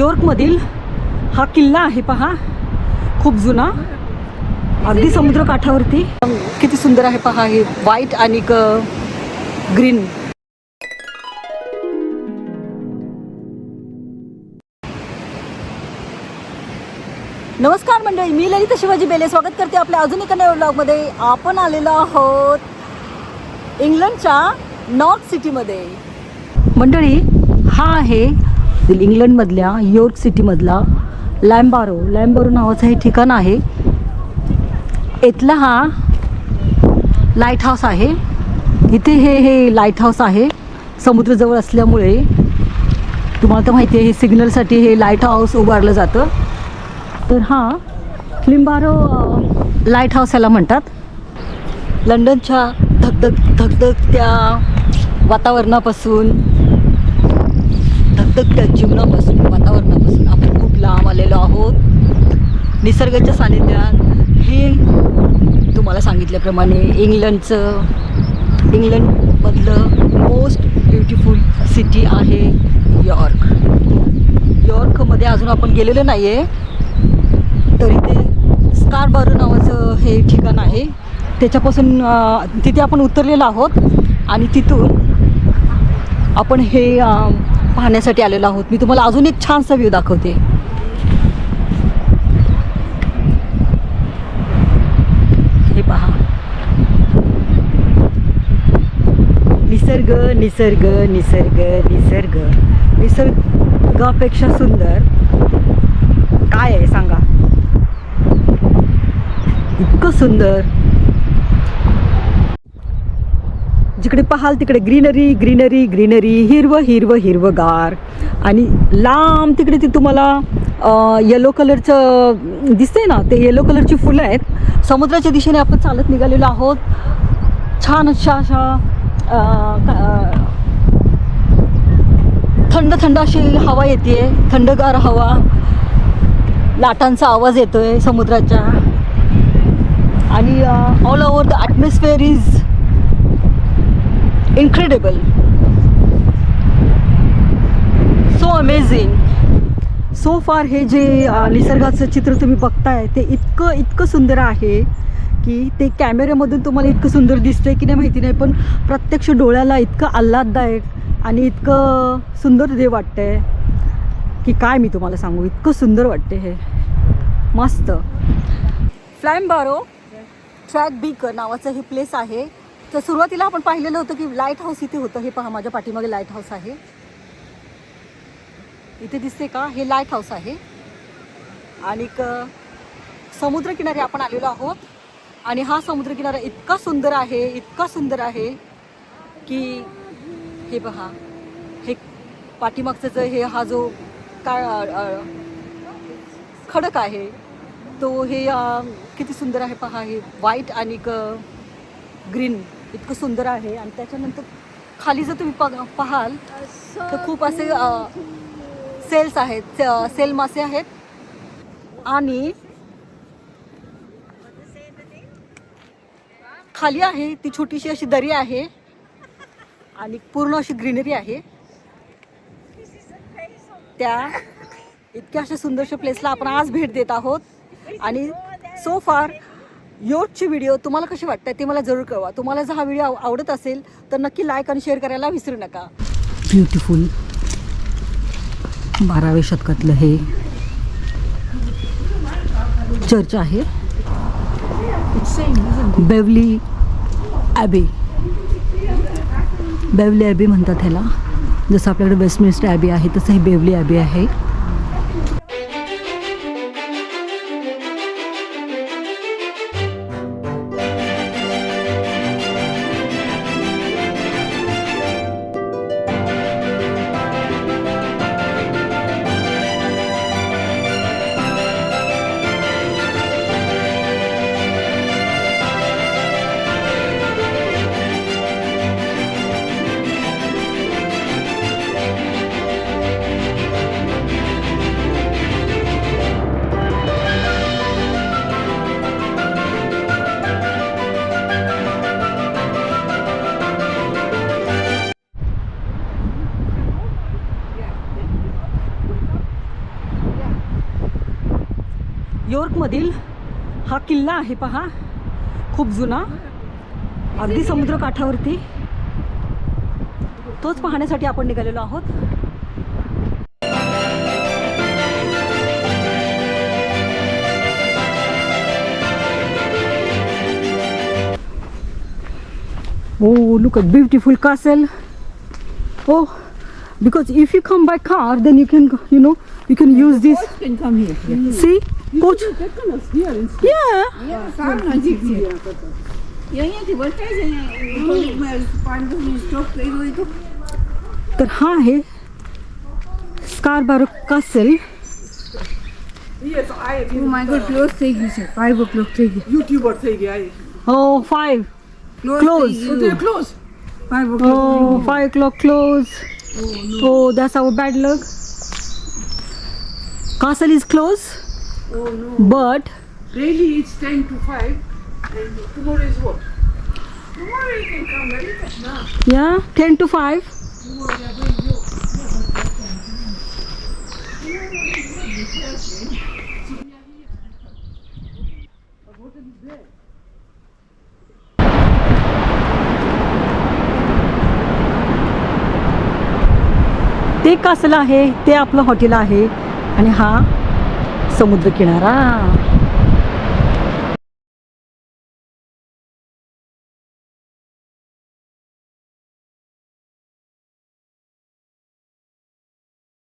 यॉर्कमधील हा किल्ला आहे पहा. खूप जुना. अगदी समुद्र काठावरती किती सुंदर आहे पहा हे व्हाईट आणि ग्रीन नमस्कार मंडळी मी ललिता शिवाजी बेले. स्वागत करते आपल्या अजून एका नव्या ब्लॉगमध्ये आपण आलेलो आहोत इंग्लंडच्या नॉर्थ सिटीमध्ये. मंडळी हा आहे इंग्लंडमधल्या यॉर्क सिटीमधला लॅम्बारो. लॅम्बारो नावाचं हे ठिकाण आहे. इथला हा लाइट हाऊस आहे. इथे हे हे लाइट हाऊस आहे. समुद्रजवळ असल्यामुळे तुम्हाला तर माहिती आहे हे सिग्नलसाठी हे लाइट हाऊस उभारलं जातं. तर हा लिंबारो लाइट हाऊस याला म्हणतात. लंडनच्या धगधग त्या वातावरणापासून त्या जीवनापासून वातावरणापासून आपण खूप लांब आलेलो आहोत. निसर्गाच्या सानिध्यात हे तुम्हाला सांगितल्याप्रमाणे इंग्लंडचं इंग्लंडमधलं मोस्ट ब्युटिफुल सिटी आहे यॉर्क. यॉर्कमध्ये अजून आपण गेलेलो नाही आहे तरी ते स्कारबारो नावाचं हे ठिकाण आहे. त्याच्यापासून तिथे आपण उतरलेलो आहोत. आणि तिथून आपण हे पाहण्यासाठी आलेलो आहोत. मी तुम्हाला अजून एक छानसा व्ह्यू दाखवते. हे पहा. निसर्ग निसर्ग निसर्ग निसर्ग. निसर्गापेक्षा सुंदर काय आहे सांगा? इतकं सुंदर. जिकडे पाहाल तिकडे ग्रीनरी ग्रीनरी ग्रीनरी हिरवं हिरवं हिरवंगार आणि लांब तिकडे ते तुम्हाला येलो कलरचं दिसतंय ना ते येलो कलरची फुलं आहेत. समुद्राच्या दिशेने आपण चालत निघालेलो आहोत. छान अशा अशा थंड थंड अशी हवा येते. थंडगार हवा. लाटांचा आवाज येतोय समुद्राच्या. आणि all over the atmosphere is incredible so amazing so far हे जे निसर्गाचं चित्र तुम्ही बघताय ते इतकं इतकं सुंदर आहे की ते कॅमेऱ्यामधून तुम्हाला इतकं सुंदर दिसतंय की नाही माहिती नाही पण प्रत्यक्ष डोळ्याला इतकं आल्हाददायक आणि इतकं सुंदर ते वाटतंय की काय मी तुम्हाला सांगू. इतकं सुंदर वाटते हे. मस्त. फ्लॅम बारो ट्रॅक बीकर नावाचं हे प्लेस आहे. तर सुरुवातीला आपण पाहिलेलं होतं की लाइट हाऊस इथे होतं. हे पहा माझ्या पाठीमागे लाइट हाऊस आहे. इथे दिसते का? हे लाइट हाऊस आहे. आणि समुद्रकिनारी आपण आलेलो आहोत. आणि हा समुद्रकिनारा इतका सुंदर आहे इतका सुंदर आहे की हे पहा हे पाठीमागचं जे हे हा जो काय खडक आहे तो हे किती सुंदर आहे पहा हे व्हाईट आणि ग्रीन इतकं सुंदर आहे आणि त्याच्यानंतर खाली जर तुम्ही पग- पाहाल तर खूप असे सेल्स आहेत सेल मासे आहेत. आणि खाली आहे ती छोटीशी अशी दरी आहे आणि पूर्ण अशी ग्रीनरी आहे. त्या इतक्या अशा सुंदरशा प्लेसला आपण आज भेट देत आहोत. आणि सो फार योटची व्हिडिओ तुम्हाला कशी वाटतात ते मला जरूर कळवा. तुम्हाला जर हा व्हिडिओ आवडत असेल तर नक्की लाईक आणि शेअर करायला विसरू नका. ब्युटिफुल बाराव्या शतकातलं हे चर्च आहे. बेवली ॲबी बेवली ॲबी म्हणतात ह्याला. जसं आपल्याकडे वेस्टमिन्स्टर ॲबी आहे तसं हे बेवली ॲबी आहे. यॉर्क हा किल्ला आहे पहा. खूप जुना. अगदी समुद्र काठावरती तोच पाहण्यासाठी आपण निघालेलो आहोत. ओ look a beautiful castle oh because if you come by car then you can you know you can use this see come here. See, coach. That kind of here in Yeah. फार नजीक છે અહીંયાથી વટાઈ જાય થોડુંક પાંચ દસ minute stop કર્યો હોય તો तर हा आहे Scarborough castle yes I oh my God close થઈ ગયું છે 5 o'clock થઈ ગયું યુટ્યુબર થઈ ગયા हो five Close. Close close 5 o'clock Oh, five o'clock close. Oh, that's our bad luck. Castle is closed, oh no but daily it's 10 to 5 and tomorrow is what tomorrow you can come anytime now yeah, ten to five. tomorrow they are going to ते कासला आहे ते आपलं hotel आहे आणि हा समुद्रकिनारा.